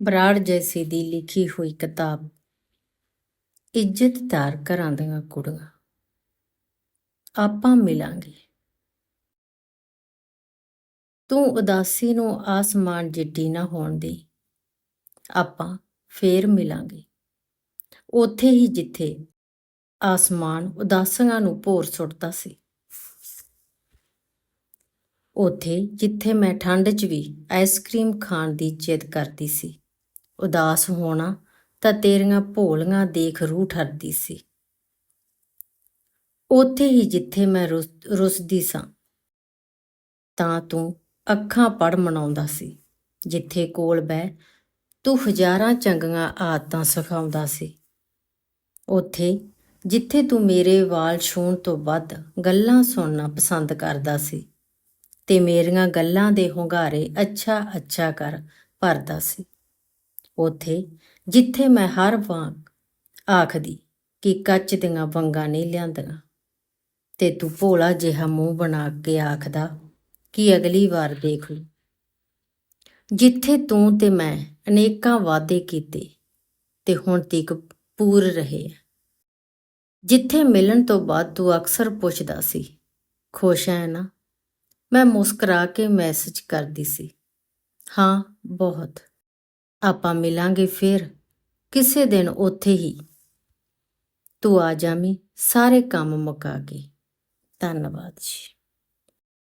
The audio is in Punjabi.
ਬਰਾੜ ਜੈਸੀ ਦੀ ਲਿਖੀ ਹੋਈ ਕਿਤਾਬ। ਇੱਜ਼ਤਦਾਰ ਘਰਾਂ ਦੀਆਂ ਕੁੜੀਆਂ। ਆਪਾਂ ਮਿਲਾਂਗੇ। ਤੂੰ ਉਦਾਸੀ ਨੂੰ ਆਸਮਾਨ ਜਿੱਡੀ ਨਾ ਹੋਣ ਦੇ। ਆਪਾਂ ਫੇਰ ਮਿਲਾਂਗੇ। ਉੱਥੇ ਹੀ ਜਿੱਥੇ ਆਸਮਾਨ ਉਦਾਸੀਆਂ ਨੂੰ ਭੋਰ ਸੁੱਟਦਾ ਸੀ। ਉੱਥੇ ਜਿੱਥੇ ਮੈਂ ਠੰਡ 'ਚ ਵੀ ਆਈਸਕ੍ਰੀਮ ਖਾਣ ਦੀ ਜਿੱਦ ਕਰਦੀ ਸੀ। ਉਦਾਸ ਹੋਣਾ ਤਾਂ ਤੇਰੀਆਂ ਭੋਲੀਆਂ ਦੇਖ ਰੂਹ ਠਰਦੀ ਸੀ। ਉੱਥੇ ਹੀ ਜਿੱਥੇ ਮੈਂ ਰੁਸ- ਰੁੱਸਦੀ ਸਾਂ, ਤਾਂ ਤੂੰ ਅੱਖਾਂ ਪੜ ਮਨਾਉਂਦਾ ਸੀ, ਜਿੱਥੇ ਕੋਲ ਬਹਿ ਤੂੰ ਹਜ਼ਾਰਾਂ ਚੰਗੀਆਂ ਆਦਤਾਂ ਸਿਖਾਉਂਦਾ ਸੀ। ਉੱਥੇ ਜਿੱਥੇ ਤੂੰ ਮੇਰੇ ਵਾਲ ਛੂਣ ਤੋਂ ਵੱਧ ਗੱਲਾਂ ਸੁਣਨਾ ਪਸੰਦ ਕਰਦਾ ਸੀ, ਤੇ ਮੇਰੀਆਂ ਗੱਲਾਂ ਦੇ ਹੁੰਗਾਰੇ ਅੱਛਾ ਅੱਛਾ ਕਰ ਭਰਦਾ ਸੀ। ਉਥੇ ਜਿੱਥੇ ਮੈਂ ਹਰ ਵਾਂਗ ਆਖਦੀ ਕਿ ਕੱਚ ਦੀਆਂ ਵੰਗਾਂ ਨਹੀਂ ਲਿਆਂਦੀਆਂ। ਤੇ ਤੂੰ ਭੋਲਾ ਜਿਹਾ ਮੂੰਹ ਬਣਾ ਕੇ ਆਖਦਾ ਕਿ ਅਗਲੀ ਵਾਰ ਦੇਖ ਲੂ। ਜਿੱਥੇ ਤੂੰ ਤੇ ਮੈਂ ਅਨੇਕਾਂ ਵਾਅਦੇ ਕੀਤੇ ਤੇ ਹੁਣ ਤੀਕ ਪੂਰ ਰਹੇ ਆ। ਜਿੱਥੇ ਮਿਲਣ ਤੋਂ ਬਾਅਦ ਤੂੰ ਅਕਸਰ ਪੁੱਛਦਾ ਸੀ, ਖੁਸ਼ ਹੈ ਨਾ? ਮੈਂ ਮੁਸਕਰਾ ਕੇ ਮੈਸੇਜ ਕਰਦੀ ਸੀ, ਹਾਂ, ਬਹੁਤ। ਆਪਾਂ ਮਿਲਾਂਗੇ ਫਿਰ ਕਿਸੇ ਦਿਨ ਉੱਥੇ ਹੀ। ਤੂੰ ਆ ਜਾਵੀਂ, ਸਾਰੇ ਕੰਮ ਮੁਕਾ ਕੇ। ਧੰਨਵਾਦ ਜੀ।